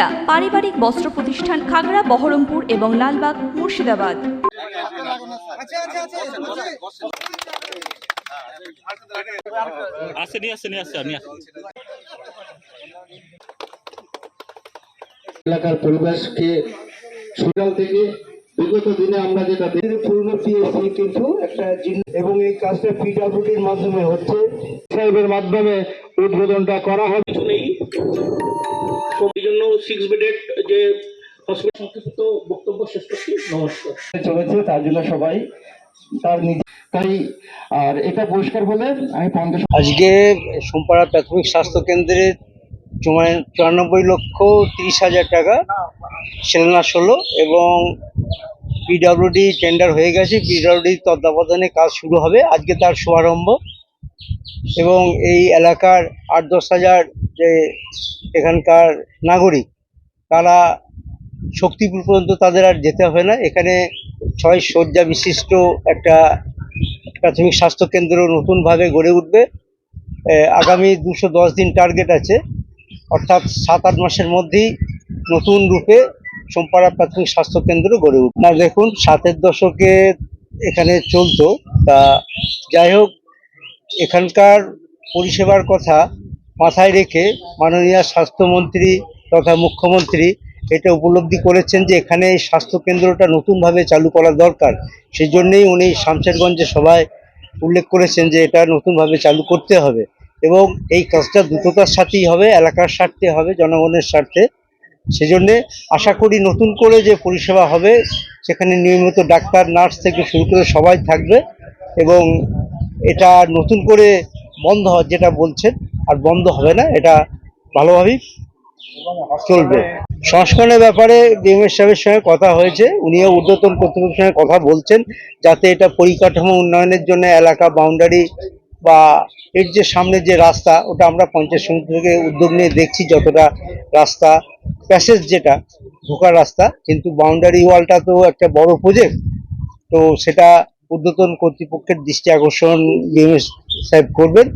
বিক্রেতা পারিবারিক বস্ত্র প্রতিষ্ঠান খাগড়া বহরমপুর এবং লালবাগ মুর্শিদাবাদ। এলাকার পরিবেশকে সকাল থেকে বিগত দিনে আমরা যেটা পুরনো পিএসসি কিন্তু একটা জিনিস এবং এই কাজটা পিডাব্লিউডির মাধ্যমে হচ্ছে। সাহেবের মাধ্যমে উদ্বোধনটা করা হবে। তো এই জন্য সিক্স যে হসপিটাল সংক্ষিপ্ত বক্তব্য শেষ করছি। নমস্কার। চলেছে তার জন্য সবাই তার নিজে তাই আর এটা পরিষ্কার হলে আমি পঞ্চাশ আজকে সোমপাড়া প্রাথমিক স্বাস্থ্য কেন্দ্রের চুমা- চুরানব্বই লক্ষ তিরিশ হাজার টাকা শিলান্যাস হলো এবং পিডাব্লিউডি টেন্ডার হয়ে গেছে। পিডাব্লিউডি তত্ত্বাবধানে কাজ শুরু হবে। আজকে তার শুভারম্ভ। এবং এই এলাকার আট দশ হাজার যে এখানকার নাগরিক, তারা শক্তিপুর পর্যন্ত তাদের আর যেতে হবে না। এখানে ছয় শয্যা বিশিষ্ট একটা প্রাথমিক স্বাস্থ্য কেন্দ্র নতুনভাবে গড়ে উঠবে। আগামী দুশো দশ দিন টার্গেট আছে। অর্থাৎ সাত আট মাসের মধ্যেই নতুন রূপে সোমপাড়া প্রাথমিক স্বাস্থ্য কেন্দ্র গড়ে উঠবে। না দেখুন, সাতের দশকে এখানে চলতো। তা যাই হোক এখানকার পরিষেবার কথা মাথায় রেখে মাননীয় স্বাস্থ্যমন্ত্রী তথা মুখ্যমন্ত্রী এটা উপলব্ধি করেছেন যে এখানে এই স্বাস্থ্য কেন্দ্রটা নতুনভাবে চালু করা দরকার। সেই জন্যেই উনি শামশেরগঞ্জে সভায় উল্লেখ করেছেন যে এটা নতুনভাবে চালু করতে হবে এবং এই কাজটা দ্রুততার সাথেই হবে, এলাকার স্বার্থে হবে, জনগণের স্বার্থে। সেজন্যে আশা করি নতুন করে যে পরিষেবা হবে, সেখানে নিয়মিত ডাক্তার, নার্স থেকে শুরু করে সবাই থাকবে এবং এটা নতুন করে বন্ধ যেটা বলছেন, আর বন্ধ হবে না, এটা ভালোভাবেই চলবে। সংস্করণের ব্যাপারে ডিএমএস সাহেবের সঙ্গে কথা হয়েছে, উনিও ঊর্ধ্বতন কর্তৃপক্ষের সঙ্গে কথা বলছেন, যাতে এটা পরিকাঠামো উন্নয়নের জন্য এলাকা বাউন্ডারি বা এর যে সামনে যে রাস্তা, ওটা আমরা পঞ্চায়েত সমিতি থেকে উদ্যোগ নিয়ে দেখছি যতটা রাস্তা প্যাসেজ যেটা, ঢোকার রাস্তা, কিন্তু বাউন্ডারি ওয়ালটা তো একটা বড় প্রজেক্ট তো সেটা ঊর্ধ্বতন কর্তৃপক্ষের দৃষ্টি আকর্ষণ সাহেব করবেন।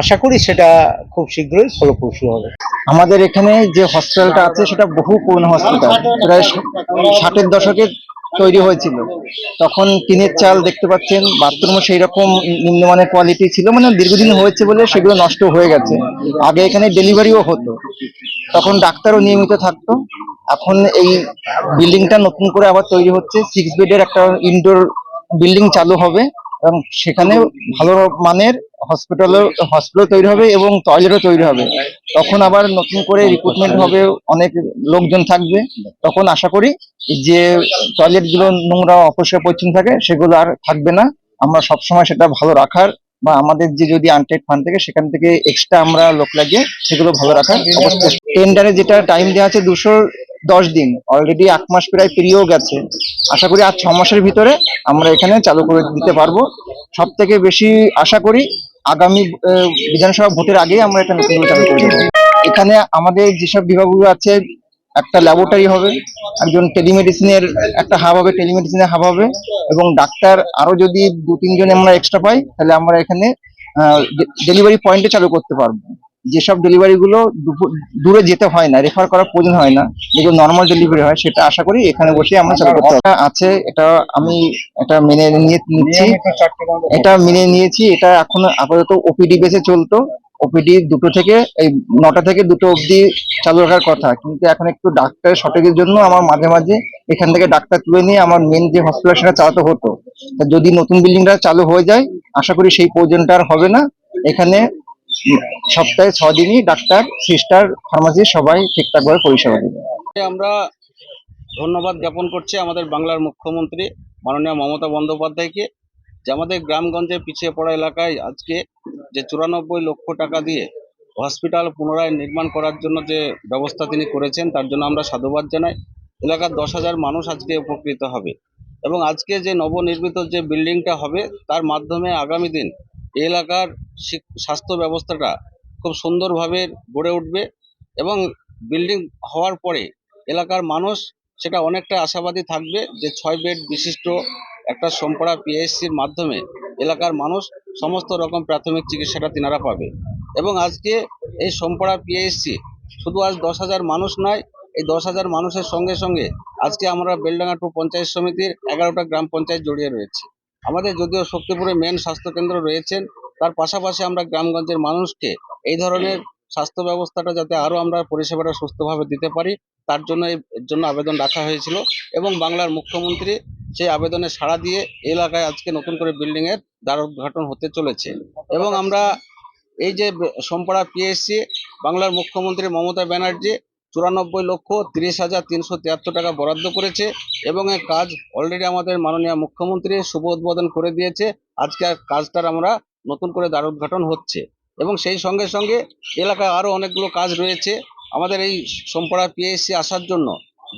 আশা করি সেটা খুব শীঘ্রই ফলপ্রসূ হবে। আমাদের এখানে যে হসপিটালটা আছে, সেটা বহু পুরনো হসপিটাল। প্রায় ষাটের দশকে তৈরি হয়েছিল। তখন টিনের চাল দেখতে পাচ্ছেন, বাথরুমও সেই রকম নিম্নমানের কোয়ালিটি ছিল মানে দীর্ঘদিন হয়েছে বলে সেগুলো নষ্ট হয়ে গেছে। আগে এখানে ডেলিভারিও হতো। তখন ডাক্তারও নিয়মিত থাকতো। এখন এই বিল্ডিংটা নতুন করে আবার তৈরি হচ্ছে। সিক্স বেডের একটা ইনডোর বিল্ডিং চালু হবে এবং সেখানে ভালো মানের হসপিটালও হসপিটাল তৈরি হবে এবং টয়লেটও তৈরি হবে। তখন আবার নতুন করে রিক্রুটমেন্ট হবে, অনেক লোকজন থাকবে। তখন আশা করি যে টয়লেটগুলো নোংরা অপরিষ্কার পরিচ্ছন্ন থাকে, সেগুলো আর থাকবে না। আমরা সবসময় সেটা ভালো রাখার বা আমাদের যে যদি আনটেড ফান্ড থেকে, সেখান থেকে এক্সট্রা আমরা লোক লাগিয়ে সেগুলো ভালো রাখার টেন্ডারে যেটা টাইম দেওয়া আছে দুশো দশ দিন। অলরেডি এক মাস প্রায় পেরিয়েও গেছে। আশা করি আর ছ মাসের ভিতরে আমরা এখানে চালু করে দিতে পারব। সব থেকে বেশি আশা করি আগামী বিধানসভা ভোটের আগেই আমরা এটা নতুন চালু করে দেবো। এখানে আমাদের যেসব বিভাগগুলো আছে, একটা ল্যাবরেটরি হবে, একজন টেলিমেডিসিনের, একটা হাব হবে, টেলিমেডিসিনের হাব হবে, এবং ডাক্তার আরও যদি দু তিনজন আমরা এক্সট্রা পাই, তাহলে আমরা এখানে ডেলিভারি পয়েন্টে চালু করতে পারব। যেসব ডেলিভারি গুলো দুপুর- দূরে যেতে হয় না রেফার করার প্রয়োজন হয় না যেগুলো নর্মাল ডেলিভারি হয় সেটা আশা করি এখানে বসে আমরা চালু করতে পারব। আছে এটা আমি এটা মেনে নিয়ে নিচ্ছি। এটা মেনে নিয়েছি এটা এখন আপাতত ওপিডি বেসে চলতো। ওপিডি দুটো থেকে এই নটা থেকে দুটো অবধি চালু রাখার কথা। কিন্তু এখন একটু ডাক্তারের শর্টেজের জন্য আমার মাঝে মাঝে এখান থেকে ডাক্তার তুলে নিয়ে আমার মেন যে হসপিটাল সেটা চালাতে হতো। যদি নতুন বিল্ডিংটা চালু হয়ে যায় আশা করি সেই প্রয়োজনটা আর হবে না। এখানে সপ্তাহে ছ দিনই ডাক্তার, সিস্টার, ফার্মাসি সবাই ঠিকঠাকভাবে পরিষেবা দেবে। আমরা ধন্যবাদ জ্ঞাপন করছি আমাদের বাংলার মুখ্যমন্ত্রী মাননীয় মমতা বন্দ্যোপাধ্যায়কে, যে আমাদের গ্রামগঞ্জে পিছিয়ে পড়া এলাকায় আজকে যে চুরানব্বই লক্ষ টাকা দিয়ে হসপিটাল পুনরায় নির্মাণ করার জন্য যে ব্যবস্থা তিনি করেছেন, তার জন্য আমরা সাধুবাদ জানাই। এলাকার দশ হাজার মানুষ আজকে উপকৃত হবে। এবং আজকে যে নবনির্মিত যে বিল্ডিংটা হবে, তার মাধ্যমে আগামী দিন এলাকার স্বাস্থ্য ব্যবস্থাটা খুব সুন্দরভাবে গড়ে উঠবে এবং বিল্ডিং হওয়ার পরে এলাকার মানুষ সেটা অনেকটা আশাবাদী থাকবে যে ছয় বেড বিশিষ্ট একটা সোমপাড়া পিএসসির মাধ্যমে এলাকার মানুষ সমস্ত রকম প্রাথমিক চিকিৎসাটা তিনারা পাবে। এবং আজকে এই সোমপাড়া পিএসসি শুধু আজ দশ হাজার মানুষ নয়, এই দশ হাজার মানুষের সঙ্গে সঙ্গে আজকে আমরা বেলডাঙ্গা টু পঞ্চায়েত সমিতির এগারোটা গ্রাম পঞ্চায়েত জড়িয়ে রয়েছে। আমাদের যদিও শক্তিপুরে মেন স্বাস্থ্যকেন্দ্র রয়েছেন, তার পাশাপাশি আমরা গ্রামগঞ্জের মানুষকে এই ধরনের স্বাস্থ্য ব্যবস্থাটা যাতে আরও আমরা পরিষেবাটা সুস্থভাবে দিতে পারি, তার জন্য এর জন্য আবেদন রাখা হয়েছিল এবং বাংলার মুখ্যমন্ত্রী সেই আবেদনে সাড়া দিয়ে এলাকায় আজকে নতুন করে বিল্ডিংয়ের দ্বার উদ্ঘাটন হতে চলেছে এবং আমরা এই যে সোমপাড়া পিএসসি বাংলার মুখ্যমন্ত্রী মমতা ব্যানার্জি চুরানব্বই লক্ষ তিরিশ হাজার তিনশো তিয়াত্তর টাকা বরাদ্দ করেছে এবং এই কাজ অলরেডি আমাদের মাননীয় মুখ্যমন্ত্রী শুভ উদ্বোধন করে দিয়েছে। আজকে কাজটার আমরা নতুন করে দ্বার উদ্ঘাটন হচ্ছে। এবং সেই সঙ্গে সঙ্গে এলাকায় আরও অনেকগুলো কাজ রয়েছে। আমাদের এই সোমপাড়া পিএসসি আসার জন্য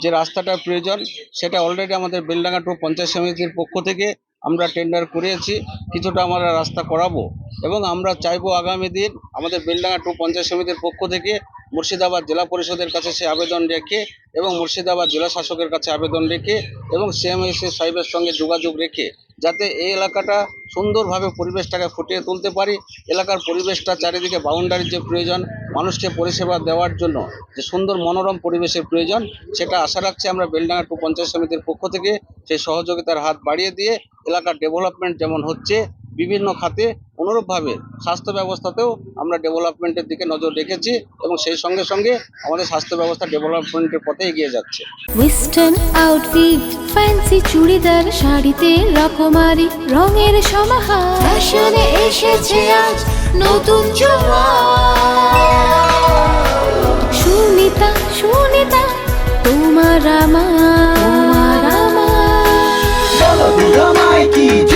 যে রাস্তাটার প্রয়োজন, সেটা অলরেডি আমাদের বেলডাঙ্গা টু পঞ্চায়েত সমিতির পক্ষ থেকে আমরা টেন্ডার করিয়েছি। কিছুটা আমরা রাস্তা করাবো এবং আমরা চাইব আগামী দিন আমাদের বেলডাঙ্গা টু পঞ্চায়েত সমিতির পক্ষ থেকে মুর্শিদাবাদ জেলা পরিষদের কাছে সে আবেদন রেখে এবং মুর্শিদাবাদ জেলা শাসকের কাছে আবেদন রেখে এবং সিএমএসএ সাহেবের সঙ্গে যোগাযোগ রেখে যাতে এই এলাকাটা সুন্দরভাবে পরিবেশটাকে ফুটিয়ে তুলতে পারি। এলাকার পরিবেশটা চারিদিকে বাউন্ডারির যে প্রয়োজন, মানুষকে পরিষেবা দেওয়ার জন্য যে সুন্দর মনোরম পরিবেশের প্রয়োজন, সেটা আশা রাখছি আমরা বেলডাঙ্গা টু পঞ্চায়েত সমিতির পক্ষ থেকে সেই সহযোগিতার হাত বাড়িয়ে দিয়ে এলাকার ডেভেলপমেন্ট যেমন হচ্ছে বিভিন্ন খাতে অনুরূপভাবে স্বাস্থ্য ব্যবস্থাতেও আমরা ডেভেলপমেন্টের দিকে নজর রেখেছি এবং সেই সঙ্গে সঙ্গে আমাদের স্বাস্থ্য ব্যবস্থা ডেভেলপমেন্টের পথে এগিয়ে যাচ্ছে। ওয়েস্টার্ন আউটফিট ফ্যান্সি চুড়িদার শাড়িতে রকমারি রঙের সমাহার। ফ্যাশনে এসেছে আজ নতুন সুনিতা সুনিতা তোমার আমার। তোমার আমার।